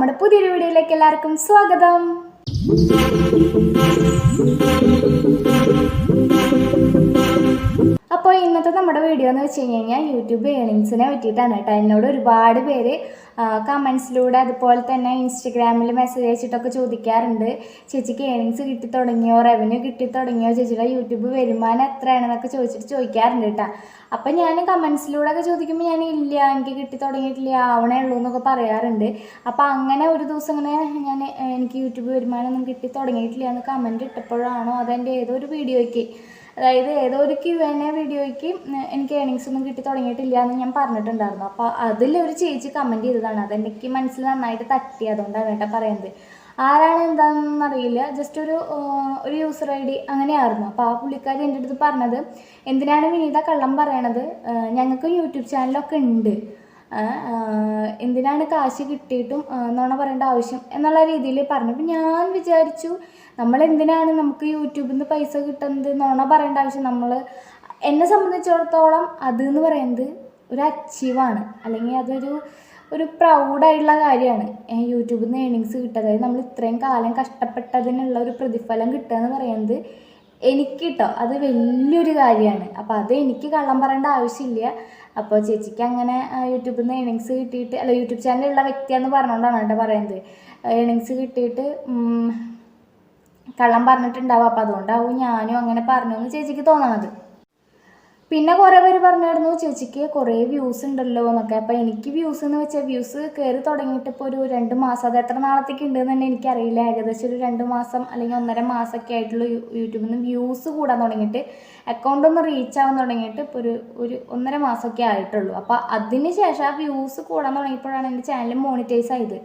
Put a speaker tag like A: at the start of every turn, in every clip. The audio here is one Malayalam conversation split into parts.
A: നമ്മുടെ പുതിയൊരു വീഡിയോയിലേക്ക് എല്ലാവർക്കും സ്വാഗതം. അപ്പോൾ ഇന്നത്തെ നമ്മുടെ വീഡിയോ എന്ന് വെച്ച് കഴിഞ്ഞ് കഴിഞ്ഞാൽ യൂട്യൂബ് ഏണിങ്സിനെ പറ്റിയിട്ടാണ് കേട്ടോ. എന്നോട് ഒരുപാട് പേര് കമൻസിലൂടെ അതുപോലെ തന്നെ ഇൻസ്റ്റഗ്രാമിൽ മെസ്സേജ് അയച്ചിട്ടൊക്കെ ചോദിക്കാറുണ്ട്. ചേച്ചിക്ക് ഏണിങ്സ് കിട്ടി തുടങ്ങിയോ? റവന്യൂ കിട്ടി തുടങ്ങിയോ? ചേച്ചിയുടെ യൂട്യൂബ് വരുമാനം എത്രയാണെന്നൊക്കെ ചോദിച്ചിട്ട് ചോദിക്കാറുണ്ട് കേട്ടോ. അപ്പം ഞാൻ കമൻസിലൂടെ ഒക്കെ ചോദിക്കുമ്പോൾ ഞാൻ ഇല്ല എനിക്ക് കിട്ടി തുടങ്ങിയിട്ടില്ല ആവണേ ഉള്ളൂ എന്നൊക്കെ പറയാറുണ്ട്. അപ്പോൾ അങ്ങനെ ഒരു ദിവസം ഇങ്ങനെ ഞാൻ എനിക്ക് യൂട്യൂബ് വരുമാനമൊന്നും കിട്ടി തുടങ്ങിയിട്ടില്ല എന്ന് കമന്റ് ഇട്ടപ്പോഴാണോ അതെന്റെ ഏതോ ഒരു വീഡിയോയ്ക്ക് അതായത് ഏതോ ഒരു ക്യു എൻ എ വീഡിയോയ്ക്ക് എനിക്ക് ഏണിങ്സ് ഒന്നും കിട്ടി തുടങ്ങിയിട്ടില്ല എന്ന് ഞാൻ പറഞ്ഞിട്ടുണ്ടായിരുന്നു. അപ്പോൾ അതിലൊരു ചേച്ചി കമന്റ് ചെയ്തതാണ്. അതെനിക്ക് മനസ്സിൽ നന്നായിട്ട് തട്ടി. അതുകൊണ്ടാണ് കേട്ടോ പറയുന്നത്. ആരാണ് എന്താണെന്ന് അറിയില്ല. ജസ്റ്റ് ഒരു ഒരു യൂസർ ഐ ഡി അങ്ങനെയായിരുന്നു. അപ്പോൾ ആ പുള്ളിക്കാരി എന്റെ അടുത്ത് പറഞ്ഞത് എന്തിനാണ് വിനീത കള്ളം പറയണത്? ഞങ്ങൾക്ക് യൂട്യൂബ് ചാനലൊക്കെ ഉണ്ട്. എന്തിനാണ് കാശ് കിട്ടിയിട്ടും നുണ പറയേണ്ട ആവശ്യം എന്നുള്ള രീതിയിൽ പറഞ്ഞു. അപ്പം ഞാൻ വിചാരിച്ചു നമ്മൾ എന്തിനാണ് നമുക്ക് യൂട്യൂബിൽ നിന്ന് പൈസ കിട്ടുന്നത് നുണ പറയേണ്ട ആവശ്യം? നമ്മൾ എന്നെ സംബന്ധിച്ചിടത്തോളം അത് എന്ന് പറയുന്നത് ഒരു അച്ചീവാണ്. അല്ലെങ്കിൽ അതൊരു ഒരു പ്രൗഡായിട്ടുള്ള കാര്യമാണ്. യൂട്യൂബിൽ നിന്ന് ഏണിങ്സ് കിട്ടുക. അതായത് നമ്മൾ ഇത്രയും കാലം കഷ്ടപ്പെട്ടതിനുള്ള ഒരു പ്രതിഫലം കിട്ടുക എന്ന് പറയുന്നത് എനിക്ക് കേട്ടോ? അത് വലിയൊരു കാര്യമാണ്. അപ്പോൾ അത് എനിക്ക് കള്ളം പറയേണ്ട ആവശ്യമില്ല. അപ്പോൾ ചേച്ചിക്ക് അങ്ങനെ യൂട്യൂബിൽ നിന്ന് ഏണിങ്സ് കിട്ടിയിട്ട് അല്ല യൂട്യൂബ് ചാനലുള്ള വ്യക്തിയാന്ന് പറഞ്ഞുകൊണ്ടാണ് കേട്ടോ പറയുന്നത് ഏണിങ്സ് കിട്ടിയിട്ട് കള്ളം പറഞ്ഞിട്ടുണ്ടാവും. അപ്പോൾ അതുകൊണ്ടാവും ഞാനും അങ്ങനെ പറഞ്ഞു എന്ന് ചേച്ചിക്ക് തോന്നണത്. പിന്നെ കുറേ പേര് പറഞ്ഞായിരുന്നു ചേച്ചിക്ക് കുറേ വ്യൂസ് ഉണ്ടല്ലോ എന്നൊക്കെ. അപ്പോൾ എനിക്ക് വ്യൂസ് എന്ന് വെച്ചാൽ വ്യൂസ് കയറി തുടങ്ങിയിട്ട് ഇപ്പോൾ ഒരു രണ്ട് മാസം അത് എത്ര നാളത്തേക്ക് ഉണ്ടെന്ന് തന്നെ എനിക്കറിയില്ല. ഏകദേശം ഒരു രണ്ട് മാസം അല്ലെങ്കിൽ ഒന്നര മാസമൊക്കെ ആയിട്ടുള്ള യൂട്യൂബിൽ നിന്ന് വ്യൂസ് കൂടാൻ തുടങ്ങിയിട്ട് അക്കൗണ്ട് ഒന്ന് റീച്ച് ആവാൻ തുടങ്ങിയിട്ട് ഇപ്പോൾ ഒരു ഒരു ഒന്നര മാസമൊക്കെ ആയിട്ടുള്ളൂ. അപ്പോൾ അതിന് ശേഷം ആ വ്യൂസ് കൂടാൻ തുടങ്ങിയപ്പോഴാണ് എന്റെ ചാനൽ മോണിറ്റൈസ് ആയത്.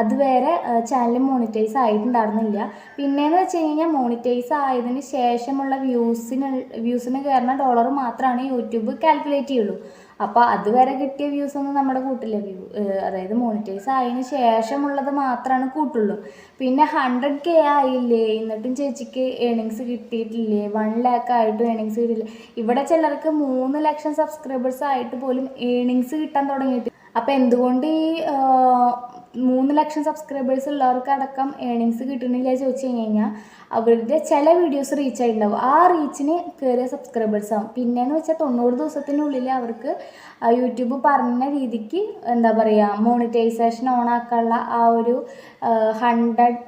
A: അതുവരെ ചാനൽ മോണിറ്റൈസ് ആയിട്ടുണ്ടായിരുന്നില്ല. പിന്നെയെന്ന് വെച്ച് കഴിഞ്ഞാൽ മോണിറ്റൈസ് ആയതിന് ശേഷമുള്ള വ്യൂസിന് വ്യൂസിന് കയറുന്ന ഡോളർ മാത്രമാണ് യൂട്യൂബ് കാൽക്കുലേറ്റ് ചെയ്യുള്ളൂ. അപ്പോൾ അതുവരെ കിട്ടിയ വ്യൂസ് ഒന്നും നമ്മുടെ കൂട്ടില്ല. വ്യൂ അതായത് മോണിറ്റൈസ് ആയതിന് ശേഷമുള്ളത് മാത്രമാണ് കൂട്ടുള്ളൂ. പിന്നെ ഹൺഡ്രഡ് കെ ആയില്ലേ? എന്നിട്ടും ചേച്ചിക്ക് ഏണിങ്സ് കിട്ടിയിട്ടില്ലേ? വൺ ലാക്ക് ആയിട്ടും ഏണിങ്സ് കിട്ടിയില്ല ഇവിടെ ചിലർക്ക് മൂന്ന് ലക്ഷം സബ്സ്ക്രൈബേഴ്സ് ആയിട്ട് പോലും ഏണിങ്സ് കിട്ടാൻ തുടങ്ങിയിട്ട്. അപ്പോൾ എന്തുകൊണ്ട് ഈ മൂന്ന് ലക്ഷം സബ്സ്ക്രൈബേഴ്സ് ഉള്ളവർക്ക് അടക്കം ഏണിങ്സ് കിട്ടുന്നില്ല ചോദിച്ചു കഴിഞ്ഞ് കഴിഞ്ഞാൽ അവരുടെ ചില വീഡിയോസ് റീച്ച് ആയിട്ടുണ്ടാവും. ആ റീച്ചിന് കയറിയ സബ്സ്ക്രൈബേഴ്സ് ആവും. പിന്നെയെന്ന് വെച്ചാൽ തൊണ്ണൂറ് ദിവസത്തിനുള്ളിൽ അവർക്ക് യൂട്യൂബ് പറഞ്ഞ രീതിക്ക് എന്താ പറയുക മോണിറ്റൈസേഷൻ ഓൺ ആക്കാനുള്ള ആ ഒരു ഹൺഡ്രഡ്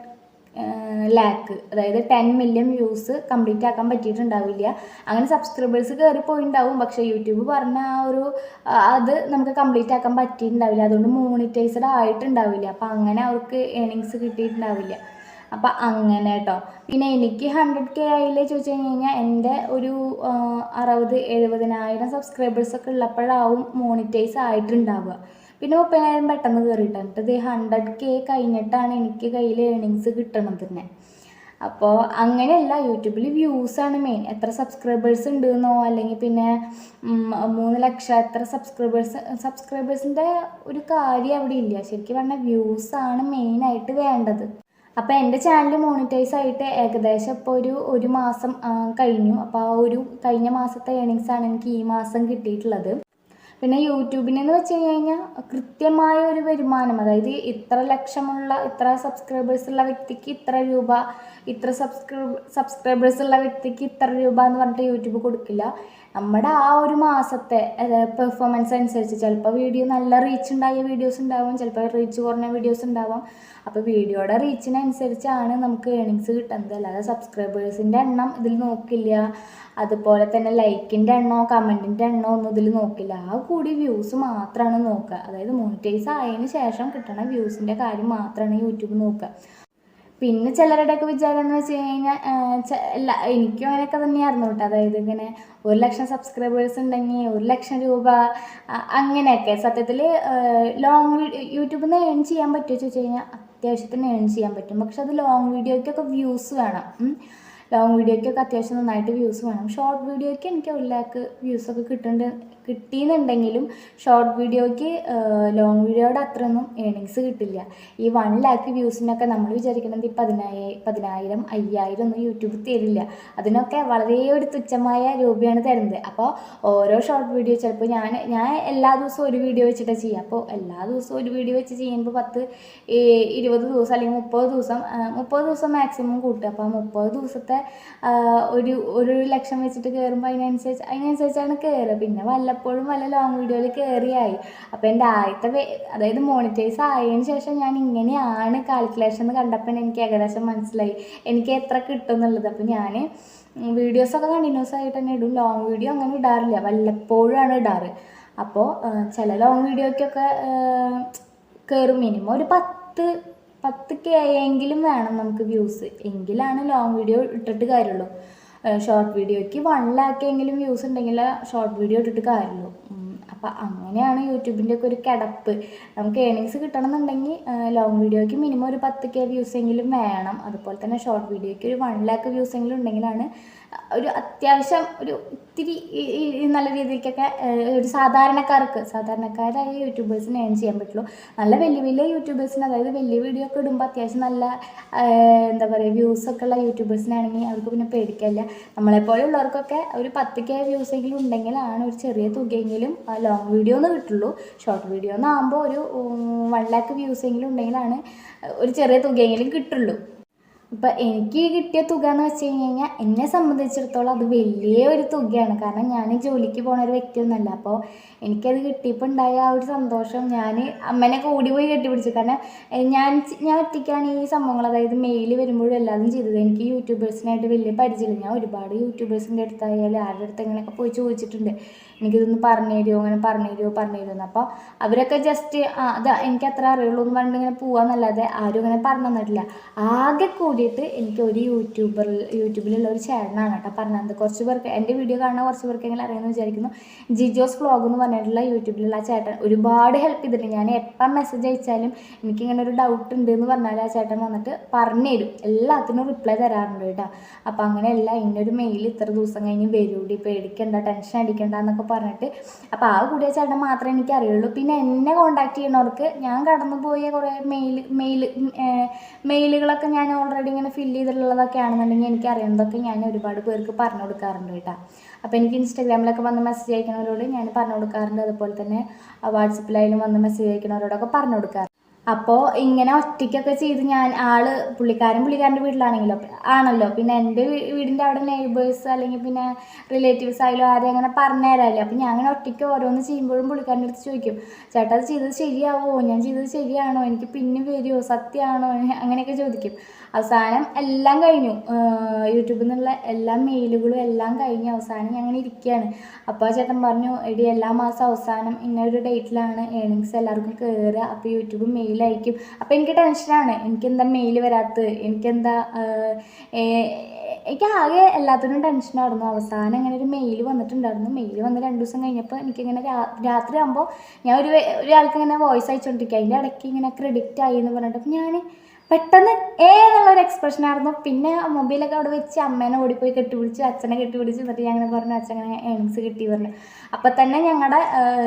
A: ലാക്ക് അതായത് ടെൻ മില്യൺ വ്യൂസ് കംപ്ലീറ്റ് ആക്കാൻ പറ്റിയിട്ടുണ്ടാവില്ല. അങ്ങനെ സബ്സ്ക്രൈബേഴ്സ് കയറി പോയിട്ടുണ്ടാവും പക്ഷേ യൂട്യൂബ് പറഞ്ഞ ആ ഒരു അത് നമുക്ക് കംപ്ലീറ്റ് ആക്കാൻ പറ്റിയിട്ടുണ്ടാവില്ല. അതുകൊണ്ട് മോണിറ്റൈസ്ഡ് ആയിട്ടുണ്ടാവില്ല. അപ്പോൾ അങ്ങനെ അവർക്ക് ഏണിങ്സ് കിട്ടിയിട്ടുണ്ടാവില്ല. അപ്പം അങ്ങനെ കേട്ടോ പിന്നെ എനിക്ക് ഹൺഡ്രഡ് കെ ആയില്ലേ ചോദിച്ചു കഴിഞ്ഞ് കഴിഞ്ഞാൽ എന്റെ ഒരു അറുപത് എഴുപതിനായിരം സബ്സ്ക്രൈബേഴ്സൊക്കെ ഉള്ളപ്പോഴാവും മോണിറ്റൈസ് ആയിട്ടുണ്ടാവുക. പിന്നെ മുപ്പതിനായിരം പെട്ടെന്ന് കയറിയിട്ടുണ്ട് ഇത് ഹൺഡ്രഡ് കെ കഴിഞ്ഞിട്ടാണ് എനിക്ക് കയ്യിൽ ഏണിങ്സ് കിട്ടണം തന്നെ. അപ്പോൾ അങ്ങനെയല്ല യൂട്യൂബിൽ വ്യൂസാണ് മെയിൻ എത്ര സബ്സ്ക്രൈബേഴ്സ് ഉണ്ടെന്നോ അല്ലെങ്കിൽ പിന്നെ മൂന്ന് ലക്ഷം എത്ര സബ്സ്ക്രൈബേഴ്സ് സബ്സ്ക്രൈബേഴ്സിന്റെ ഒരു കാര്യം അവിടെ ഇല്ല. ശരിക്കും പറഞ്ഞാൽ വ്യൂസാണ് മെയിനായിട്ട് വേണ്ടത്. അപ്പോൾ എന്റെ ചാനൽ മോണിറ്റൈസ് ആയിട്ട് ഏകദേശം ഇപ്പോൾ ഒരു ഒരു മാസം കഴിഞ്ഞു. അപ്പോൾ ആ ഒരു കഴിഞ്ഞ മാസത്തെ ആണ് എനിക്ക് ഈ മാസം കിട്ടിയിട്ടുള്ളത്. പിന്നെ യൂട്യൂബിനെന്ന് വെച്ച് കഴിഞ്ഞാൽ കൃത്യമായ ഒരു വരുമാനം അതായത് ഇത്ര ലക്ഷമുള്ള ഇത്ര സബ്സ്ക്രൈബേഴ്സ് ഉള്ള വ്യക്തിക്ക് ഇത്ര രൂപ ഇത്ര സബ്സ്ക്രൈബ് സബ്സ്ക്രൈബേഴ്സ് ഉള്ള വ്യക്തിക്ക് ഇത്ര രൂപ എന്ന് പറഞ്ഞിട്ട് യൂട്യൂബ് കൊടുക്കില്ല. നമ്മുടെ ആ ഒരു മാസത്തെ പെർഫോമൻസ് അനുസരിച്ച് ചിലപ്പോൾ വീഡിയോ നല്ല റീച്ച് ഉണ്ടായ വീഡിയോസ് ഉണ്ടാവും ചിലപ്പോൾ റീച്ച് കുറഞ്ഞ വീഡിയോസ് ഉണ്ടാവും. അപ്പോൾ വീഡിയോയുടെ റീച്ചിനനുസരിച്ചാണ് നമുക്ക് ഏണിങ്സ് കിട്ടുന്നത്. അല്ലാതെ സബ്സ്ക്രൈബേഴ്സിന്റെ എണ്ണം ഇതിൽ നോക്കില്ല. അതുപോലെ തന്നെ ലൈക്കിന്റെ എണ്ണോ കമന്റിന്റെ എണ്ണോ ഒന്നും ഇതിൽ നോക്കില്ല. ആ കൂടി വ്യൂസ് മാത്രമാണ് നോക്കുക. അതായത് മോണിറ്റൈസ് ആയതിന് ശേഷം കിട്ടണ വ്യൂസിന്റെ കാര്യം മാത്രമാണ് യൂട്യൂബ് നോക്കുക. പിന്നെ ചിലരുടെയൊക്കെ വിചാരം എന്ന് വെച്ച് കഴിഞ്ഞാൽ എല്ലാ എനിക്കും അങ്ങനെയൊക്കെ തന്നെയായിരുന്നു കേട്ടോ. അതായത് ഇങ്ങനെ ഒരു ലക്ഷം സബ്സ്ക്രൈബേഴ്സ് ഉണ്ടെങ്കിൽ ഒരു ലക്ഷം രൂപ അങ്ങനെയൊക്കെ. സത്യത്തിൽ ലോങ് യൂട്യൂബിൽ നിന്ന് ഏൺ ചെയ്യാൻ പറ്റുമോ ചോദിച്ചു കഴിഞ്ഞാൽ അത്യാവശ്യത്തിന് ഏൺ ചെയ്യാൻ പറ്റും. പക്ഷെ അത് ലോങ് വീഡിയോയ്ക്കൊക്കെ വ്യൂസ് വേണം. ലോങ് വീഡിയോയ്ക്കൊക്കെ അത്യാവശ്യം നന്നായിട്ട് വ്യൂസ് വേണം. ഷോർട്ട് വീഡിയോയ്ക്ക് എനിക്ക് ഒരു ലാക്ക് വ്യൂസൊക്കെ കിട്ടുന്നുണ്ട് കിട്ടിയെന്നുണ്ടെങ്കിലും ഷോർട്ട് വീഡിയോയ്ക്ക് ലോങ് വീഡിയോയുടെ അത്രയൊന്നും ഏണിങ്സ് കിട്ടില്ല. ഈ വൺ ലാക്ക് വ്യൂസിനൊക്കെ നമ്മൾ വിചാരിക്കുന്നത് ഈ പതിനായി പതിനായിരം അയ്യായിരം ഒന്നും യൂട്യൂബ് തരില്ല. അതിനൊക്കെ വളരെ ഒരു തുച്ഛമായ രൂപയാണ് തരുന്നത്. അപ്പോൾ ഓരോ ഷോർട്ട് വീഡിയോ ചിലപ്പോൾ ഞാൻ ഞാൻ എല്ലാ ദിവസവും ഒരു വീഡിയോ വെച്ചിട്ടാണ് ചെയ്യുക. അപ്പോൾ എല്ലാ ദിവസവും ഒരു വീഡിയോ വെച്ച് ചെയ്യുമ്പോൾ പത്ത് ഇരുപത് ദിവസം അല്ലെങ്കിൽ മുപ്പത് ദിവസം മുപ്പത് ദിവസം മാക്സിമം കൂട്ടുക. അപ്പോൾ മുപ്പത് ദിവസത്തെ ഒരു ഒരു ലക്ഷം വെച്ചിട്ട് കയറുമ്പോൾ അതിനനുസരിച്ച് അതിനനുസരിച്ചാണ് കയറുക പിന്നെ വല്ലപ്പോഴും വല്ല ലോങ് വീഡിയോയിൽ കയറിയായി അപ്പോൾ എന്റെ ആദ്യത്തെ അതായത് മോണിറ്റൈസ് ആയതിനു ശേഷം ഞാൻ ഇങ്ങനെയാണ് കാൽക്കുലേഷൻ എന്ന് കണ്ടപ്പോൾ എനിക്ക് ഏകദേശം മനസ്സിലായി. എനിക്ക് എത്ര കിട്ടും എന്നുള്ളത്. അപ്പോൾ ഞാൻ വീഡിയോസൊക്കെ കണ്ടിന്യൂസ് ആയിട്ട് തന്നെ ഇടും. ലോങ് വീഡിയോ അങ്ങനെ ഇടാറില്ല. വല്ലപ്പോഴാണ് ഇടാറ്. അപ്പോൾ ചില ലോങ് വീഡിയോയ്ക്കൊക്കെ കയറും മിനിമം ഒരു പത്ത് പത്ത് കെ എങ്കിലും വേണം നമുക്ക് വ്യൂസ് എങ്കിലാണ് ലോങ് വീഡിയോ ഇട്ടിട്ട് കാര്യമുള്ളൂ ഷോർട്ട് വീഡിയോയ്ക്ക് വൺ ലാക്ക് എങ്കിലും വ്യൂസ് ഉണ്ടെങ്കിൽ ഷോർട്ട് വീഡിയോ ഇട്ടിട്ട് കാര്യമുള്ളൂ അപ്പം അങ്ങനെയാണ് യൂട്യൂബിന്റെ ഒക്കെ ഒരു കിടപ്പ്. നമുക്ക് ഏണിങ്സ് കിട്ടണമെന്നുണ്ടെങ്കിൽ ലോങ് വീഡിയോയ്ക്ക് മിനിമം ഒരു പത്ത് കെ വ്യൂസ് എങ്കിലും വേണം. അതുപോലെ തന്നെ ഷോർട്ട് വീഡിയോയ്ക്ക് ഒരു വൺ ലാക്ക് വ്യൂസ് എങ്കിലും ഉണ്ടെങ്കിലാണ് ഒരു അത്യാവശ്യം ഒരു ഇത്തിരി നല്ല രീതിക്കൊക്കെ ഒരു സാധാരണക്കാർക്ക് സാധാരണക്കാരായ യൂട്യൂബേഴ്സിന് ഏൺ ചെയ്യാൻ പറ്റുള്ളൂ. നല്ല വലിയ വലിയ യൂട്യൂബേഴ്സിന് അതായത് വലിയ വീഡിയോ ഒക്കെ ഇടുമ്പോൾ അത്യാവശ്യം നല്ല എന്താ പറയുക വ്യൂസ് ഒക്കെ ഉള്ള യൂട്യൂബേഴ്സിനാണെങ്കിൽ അവർക്ക് പിന്നെ പേടിക്കില്ല. നമ്മളെപ്പോലെ ഉള്ളവർക്കൊക്കെ ഒരു പത്ത് കെ വ്യൂസ് എങ്കിലും ഉണ്ടെങ്കിലാണ് ഒരു ചെറിയ തുകയെങ്കിലും ലോങ് വീഡിയോ എന്ന് കിട്ടുള്ളൂ. ഷോർട്ട് വീഡിയോ എന്നാകുമ്പോൾ ഒരു വൺ ലാക്ക് വ്യൂസ് എങ്കിലും ഉണ്ടെങ്കിലാണ് ഒരു ചെറിയ തുകയെങ്കിലും കിട്ടുള്ളൂ. ഇപ്പം എനിക്ക് കിട്ടിയ തുക എന്ന് വെച്ച് കഴിഞ്ഞ് കഴിഞ്ഞാൽ എന്നെ സംബന്ധിച്ചിടത്തോളം അത് വലിയ ഒരു തുകയാണ്. കാരണം ഞാൻ ജോലിക്ക് പോണ ഒരു വ്യക്തിയൊന്നുമല്ല. അപ്പോൾ എനിക്കത് കിട്ടിയപ്പോൾ ഉണ്ടായ ആ ഒരു സന്തോഷം ഞാൻ അമ്മനെ കൂടി പോയി കെട്ടിപ്പിടിച്ചു. കാരണം ഞാൻ ഞാൻ ഒറ്റയ്ക്കാണ് ഈ സംഭവങ്ങൾ. അതായത് മെയിൽ വരുമ്പോഴും എല്ലാതും ചെയ്തത്. എനിക്ക് യൂട്യൂബേഴ്സിനായിട്ട് വലിയ പരിചയമില്ല. ഞാൻ ഒരുപാട് യൂട്യൂബേഴ്സിന്റെ അടുത്തായാലും ആരുടെ അടുത്ത് എങ്ങനെയൊക്കെ പോയി ചോദിച്ചിട്ടുണ്ട്. എനിക്കിതൊന്ന് പറഞ്ഞു തരുമോ അങ്ങനെ പറഞ്ഞു തരുമോ പറഞ്ഞു തരുമോ അപ്പോൾ അവരൊക്കെ ജസ്റ്റ് ആ അത് എനിക്ക് അത്ര അറിയുള്ളൂ എന്ന് പറഞ്ഞിട്ട് ഇങ്ങനെ പോവാന്നല്ലാതെ ആരും അങ്ങനെ പറഞ്ഞു തന്നിട്ടില്ല. ആകെ കൂടിയിട്ട് എനിക്ക് ഒരു യൂട്യൂബർ യൂട്യൂബിലുള്ള ഒരു ചേട്ടനാണ് കേട്ടോ പറഞ്ഞത്. കുറച്ച് പേർക്ക് എന്റെ വീഡിയോ കാണുന്ന കുറച്ച് പേർക്കെങ്കിലും അറിയാമെന്ന് വിചാരിക്കുന്നു. ജിജോസ് വ്ളോഗ് എന്ന് പറഞ്ഞിട്ടുള്ള യൂട്യൂബിലുള്ള ആ ചേട്ടൻ ഒരുപാട് ഹെൽപ്പ് ചെയ്തിട്ടുണ്ട്. ഞാൻ എപ്പം മെസ്സേജ് അയച്ചാലും എനിക്കിങ്ങനെ ഒരു ഡൗട്ട് ഉണ്ട് എന്ന് പറഞ്ഞാൽ ആ ചേട്ടൻ വന്നിട്ട് പറഞ്ഞു തരും. എല്ലാത്തിനും റിപ്ലൈ തരാറുണ്ട് കേട്ടോ. അപ്പോൾ അങ്ങനെയല്ല ഇന്നൊരു മെയിൽ ഇത്ര ദിവസം കഴിഞ്ഞ് വരൂടി. പേടിക്കണ്ട ടെൻഷൻ അടിക്കണ്ട എന്നൊക്കെ പറഞ്ഞിട്ട്. അപ്പോൾ ആ കൂടിയ ചേട്ടൻ മാത്രമേ എനിക്ക് അറിയുള്ളൂ പിന്നെ എന്നെ കോൺടാക്ട് ചെയ്യുന്നവർക്ക് ഞാൻ കടന്നു പോയ കുറേ മെയിൽ മെയിൽ മെയിലുകളൊക്കെ ഞാൻ ഓൾറെഡി ഇങ്ങനെ ഫില്ല് ചെയ്തിട്ടുള്ളതൊക്കെ ആണെന്നുണ്ടെങ്കിൽ എനിക്ക് അറിയുന്നതൊക്കെ ഞാൻ ഒരുപാട് പേർക്ക് പറഞ്ഞു കൊടുക്കാറുണ്ട് കേട്ടോ. അപ്പോൾ എനിക്ക് ഇൻസ്റ്റാഗ്രാമിലൊക്കെ വന്ന് മെസ്സേജ് അയക്കുന്നവരോട് ഞാൻ പറഞ്ഞു കൊടുക്കാറുണ്ട്. അതുപോലെ തന്നെ വാട്സപ്പിലായാലും വന്ന് മെസ്സേജ് അയക്കുന്നവരോടൊക്കെ പറഞ്ഞു കൊടുക്കാറുണ്ട് അപ്പോൾ ഇങ്ങനെ ഒറ്റയ്ക്കൊക്കെ ചെയ്ത് ഞാൻ ആൾ പുള്ളിക്കാരൻ പുള്ളിക്കാരന്റെ വീട്ടിലാണെങ്കിലോ ആണല്ലോ. പിന്നെ എന്റെ വീടിന്റെ അവിടെ നെയ്ബേഴ്സ് അല്ലെങ്കിൽ പിന്നെ റിലേറ്റീവ്സ് ആയാലും ആരും അങ്ങനെ പറഞ്ഞു തരാമല്ലോ അപ്പം ഞാൻ അങ്ങനെ ഒറ്റയ്ക്ക് ഓരോന്ന് ചെയ്യുമ്പോഴും പുള്ളിക്കാരന്റെ അടുത്ത് ചോദിക്കും ചേട്ടാ അത് ചെയ്തത് ശരിയാവോ? ഞാൻ ചെയ്തത് ശരിയാണോ? എനിക്ക് പിന്നെ വരുമോ സത്യമാണോ? അങ്ങനെയൊക്കെ ചോദിക്കും. അവസാനം എല്ലാം കഴിഞ്ഞു. യൂട്യൂബിൽ നിന്നുള്ള എല്ലാ മെയിലുകളും എല്ലാം കഴിഞ്ഞ്. അവസാനം ഞങ്ങൾ ഇരിക്കുകയാണ്. അപ്പോൾ ചേട്ടൻ പറഞ്ഞു എടി എല്ലാ മാസം അവസാനം ഇന്നൊരു ഡേറ്റിലാണ് ഏണിങ്സ് എല്ലാവർക്കും കയറുക അപ്പോൾ യൂട്യൂബ് മെയിൽ അയക്കും. അപ്പോൾ എനിക്ക് ടെൻഷനാണ് എനിക്കെന്താ മെയിൽ വരാത്തത്? എനിക്കെന്താ എനിക്ക് ആകെ എല്ലാത്തിനും ടെൻഷനായിരുന്നു അവസാനം അങ്ങനെ ഒരു മെയിൽ വന്നിട്ടുണ്ടായിരുന്നു. മെയിൽ വന്ന് രണ്ട് ദിവസം കഴിഞ്ഞപ്പോൾ എനിക്കിങ്ങനെ രാത്രി ആകുമ്പോൾ ഞാൻ ഒരു ഒരാൾക്ക് ഇങ്ങനെ വോയിസ് അയച്ചുകൊണ്ടിരിക്കുക അതിന്റെ ഇടയ്ക്ക് ഇങ്ങനെ ക്രെഡിറ്റ് ആയി എന്ന് പറഞ്ഞിട്ട് അപ്പോൾ ഞാൻ പെട്ടെന്ന് ഏ എന്നുള്ളൊരു എക്സ്പ്രഷൻ ആയിരുന്നു. പിന്നെ മൊബൈലൊക്കെ അവിടെ വെച്ച് അമ്മേനെ ഓടിപ്പോയി കെട്ടിപിടിച്ച് അച്ഛനെ കെട്ടിപിടിച്ച് എന്നിട്ട് ഞാൻ അങ്ങനെ പറഞ്ഞു അച്ഛനെ ഏണിങ്സ് കിട്ടി പറഞ്ഞു. അപ്പോൾ തന്നെ ഞങ്ങളുടെ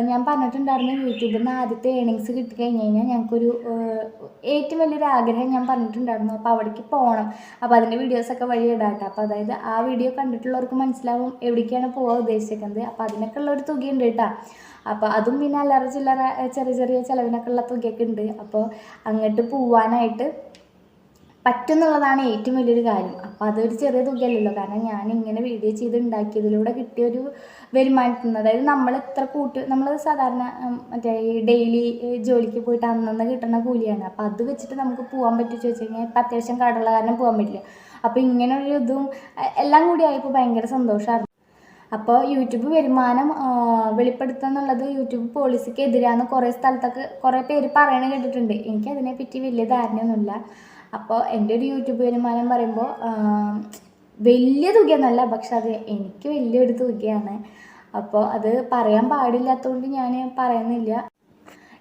A: ഞാൻ പറഞ്ഞിട്ടുണ്ടായിരുന്നു യൂട്യൂബിൽ നിന്ന് ആദ്യത്തെ ഏണിങ്സ് കിട്ടി കഴിഞ്ഞ് കഴിഞ്ഞാൽ ഞങ്ങൾക്കൊരു ഏറ്റവും വലിയൊരു ആഗ്രഹം ഞാൻ പറഞ്ഞിട്ടുണ്ടായിരുന്നു. അപ്പോൾ അവിടേക്ക് പോകണം അപ്പോൾ അതിന്റെ വീഡിയോസൊക്കെ വഴി ഇടാട്ടോ. അപ്പോൾ അതായത് ആ വീഡിയോ കണ്ടിട്ടുള്ളവർക്ക് മനസ്സിലാവും എവിടേക്കാണ് പോകാൻ ഉദ്ദേശിക്കുന്നത്. അപ്പോൾ അതിനൊക്കെ ഉള്ള ഒരു തുകയുണ്ട് കേട്ടോ. അപ്പോൾ അതും പിന്നെ അല്ലറ ചില്ലറ ചെറിയ ചെറിയ ചിലവിനൊക്കെ ഉള്ള തുകയൊക്കെ ഉണ്ട്. അപ്പോൾ അങ്ങോട്ട് പോവാനായിട്ട് പറ്റുന്നുള്ളതാണ് ഏറ്റവും വലിയൊരു കാര്യം. അപ്പോൾ അതൊരു ചെറിയ തുകയല്ലല്ലോ. കാരണം ഞാൻ ഇങ്ങനെ വീഡിയോ ചെയ്ത് ഉണ്ടാക്കിയതിലൂടെ കിട്ടിയൊരു വരുമാനത്തിൽ നിന്ന്. അതായത് നമ്മൾ എത്ര കൂട്ട് നമ്മൾ സാധാരണ മറ്റേ ഡെയിലി ജോലിക്ക് പോയിട്ട് അന്നന്ന് കിട്ടുന്ന കൂലിയാണ്. അപ്പോൾ അത് വെച്ചിട്ട് നമുക്ക് പോകാൻ പറ്റുമെന്ന് ചോദിച്ചു കഴിഞ്ഞാൽ ഇപ്പം അത്യാവശ്യം കടമുള്ള കാരണം പോകാൻ പറ്റില്ല. അപ്പോൾ ഇങ്ങനൊരു ഇതും എല്ലാം കൂടി ആയപ്പോൾ ഭയങ്കര സന്തോഷമായിരുന്നു അപ്പോൾ യൂട്യൂബ് വരുമാനം വെളിപ്പെടുത്തുക എന്നുള്ളത് യൂട്യൂബ് പോളിസിക്ക് എതിരാണെന്ന് കുറേ സ്ഥലത്തൊക്കെ കുറേ പേര് പറയണ കേട്ടിട്ടുണ്ട്. എനിക്കതിനെപ്പറ്റി വലിയ ധാരണയൊന്നുമില്ല. അപ്പോൾ എന്റെ ഒരു യൂട്യൂബ് വരുമാനം പറയുമ്പോൾ വലിയ തുകയെന്നല്ല പക്ഷെ അത് എനിക്ക് വലിയൊരു തുകയാണ്. അപ്പോൾ അത് പറയാൻ പാടില്ലാത്തതുകൊണ്ട് ഞാൻ പറയുന്നില്ല.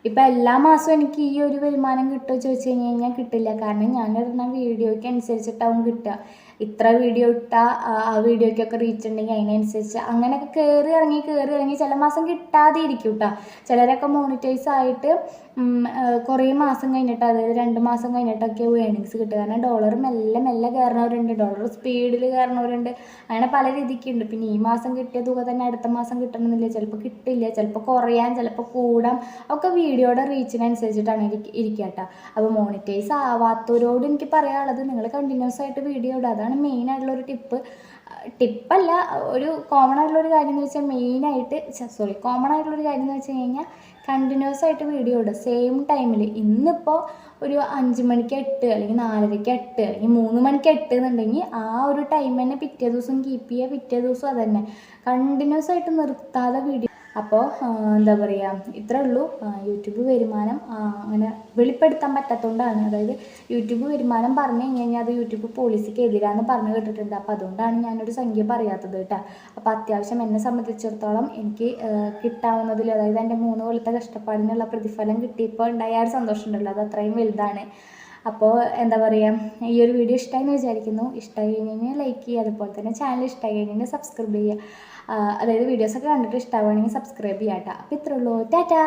A: ഇപ്പം എല്ലാ മാസവും എനിക്ക് ഈ ഒരു വരുമാനം കിട്ടുമോ ചോദിച്ചു കഴിഞ്ഞ് കഴിഞ്ഞാൽ കിട്ടില്ല. കാരണം ഞാനിടുന്ന വീഡിയോയ്ക്ക് അനുസരിച്ചിട്ടാവും കിട്ടുക. ഇത്ര വീഡിയോ ഇട്ടാൽ ആ വീഡിയോയ്ക്കൊക്കെ റീച്ച് ഉണ്ടെങ്കിൽ അതിനനുസരിച്ച് അങ്ങനെയൊക്കെ കയറി ഇറങ്ങി കയറി ഇറങ്ങി ചില മാസം കിട്ടാതെ ഇരിക്കും കേട്ടോ ചിലരൊക്കെ മോണിറ്റൈസ് ആയിട്ട് കുറേ മാസം കഴിഞ്ഞിട്ട് അതായത് രണ്ട് മാസം കഴിഞ്ഞിട്ടൊക്കെ ഏണിങ്സ് കിട്ടുക. കാരണം ഡോളർ മെല്ലെ മെല്ലെ കയറുന്നവരുണ്ട് ഡോളർ സ്പീഡിൽ കയറുന്നവരുണ്ട് അങ്ങനെ പല രീതിക്കുണ്ട് പിന്നെ ഈ മാസം കിട്ടിയ തുക തന്നെ അടുത്ത മാസം കിട്ടണമെന്നില്ല. ചിലപ്പോൾ കിട്ടില്ല ചിലപ്പോൾ കുറയാൻ ചിലപ്പോൾ കൂടാം. ഒക്കെ വീഡിയോയുടെ റീച്ചിനനുസരിച്ചിട്ടാണ് ഇരിക്ക ഇരിക്കുക കേട്ടോ അപ്പോൾ മോണിറ്റൈസ് ആവാത്തവരോട് എനിക്ക് പറയാനുള്ളത് നിങ്ങൾ കണ്ടിന്യൂസ് ആയിട്ട് വീഡിയോ ഇടുക അതാണ് മെയിൻ ആയിട്ടുള്ള ഒരു ടിപ്പ് ടിപ്പല്ല ഒരു കോമൺ ആയിട്ടുള്ള ഒരു കാര്യം എന്ന് വെച്ചാൽ മെയിനായിട്ട് സോറി കോമൺ ആയിട്ടുള്ള ഒരു കാര്യം എന്ന് വെച്ച് കഴിഞ്ഞാൽ കണ്ടിന്യൂസ് ആയിട്ട് വീഡിയോ ഇടുക. സെയിം ടൈമിൽ ഇന്നിപ്പോൾ ഒരു അഞ്ച് മണിക്ക് എട്ട് അല്ലെങ്കിൽ നാലരയ്ക്ക് എട്ട് അല്ലെങ്കിൽ മൂന്ന് മണിക്ക് എട്ട് എന്നുണ്ടെങ്കിൽ ആ ഒരു ടൈം തന്നെ പിറ്റേ ദിവസം കീപ്പ് ചെയ്യുക. പിറ്റേ ദിവസം അത് തന്നെ കണ്ടിന്യൂസ് ആയിട്ട് നിർത്താതെ വീഡിയോ അപ്പോൾ എന്താ പറയുക ഇത്രേ ഉള്ളൂ. യൂട്യൂബ് വരുമാനം അങ്ങനെ വെളിപ്പെടുത്താൻ പറ്റാത്തതുകൊണ്ടാണ് അതായത് യൂട്യൂബ് വരുമാനം പറഞ്ഞു കഴിഞ്ഞ് കഴിഞ്ഞാൽ അത് യൂട്യൂബ് പോളിസിക്ക് എതിരാന്ന് പറഞ്ഞു കേട്ടിട്ടുണ്ട്. അപ്പോൾ അതുകൊണ്ടാണ് ഞാനൊരു സംഖ്യ പറയാത്തത് കേട്ടോ. അപ്പോൾ അത്യാവശ്യം എന്നെ സംബന്ധിച്ചിടത്തോളം എനിക്ക് കിട്ടാവുന്നതിൽ അതായത് എന്റെ മൂന്ന് കൊല്ലത്തെ കഷ്ടപ്പാടിനുള്ള പ്രതിഫലം കിട്ടിയപ്പോൾ ഉണ്ടായ ഒരു സന്തോഷം ഉണ്ടല്ലോ. അത് അത്രയും വലുതാണ്. അപ്പോൾ എന്താ പറയുക ഈ ഒരു വീഡിയോ ഇഷ്ടമായി എന്ന് വിചാരിക്കുന്നു. ഇഷ്ടമായി കഴിഞ്ഞാൽ ലൈക്ക് ചെയ്യുക. അതുപോലെ തന്നെ ചാനൽ ഇഷ്ടമായി കഴിഞ്ഞാൽ സബ്സ്ക്രൈബ് ചെയ്യുക. അതായത് വീഡിയോസൊക്കെ കണ്ടിട്ട് ഇഷ്ടമാവുകയാണെങ്കിൽ സബ്സ്ക്രൈബ് ചെയ്യാം കേട്ടോ അപ്പോൾ ഇത്രയുള്ളൂ ടാറ്റാ.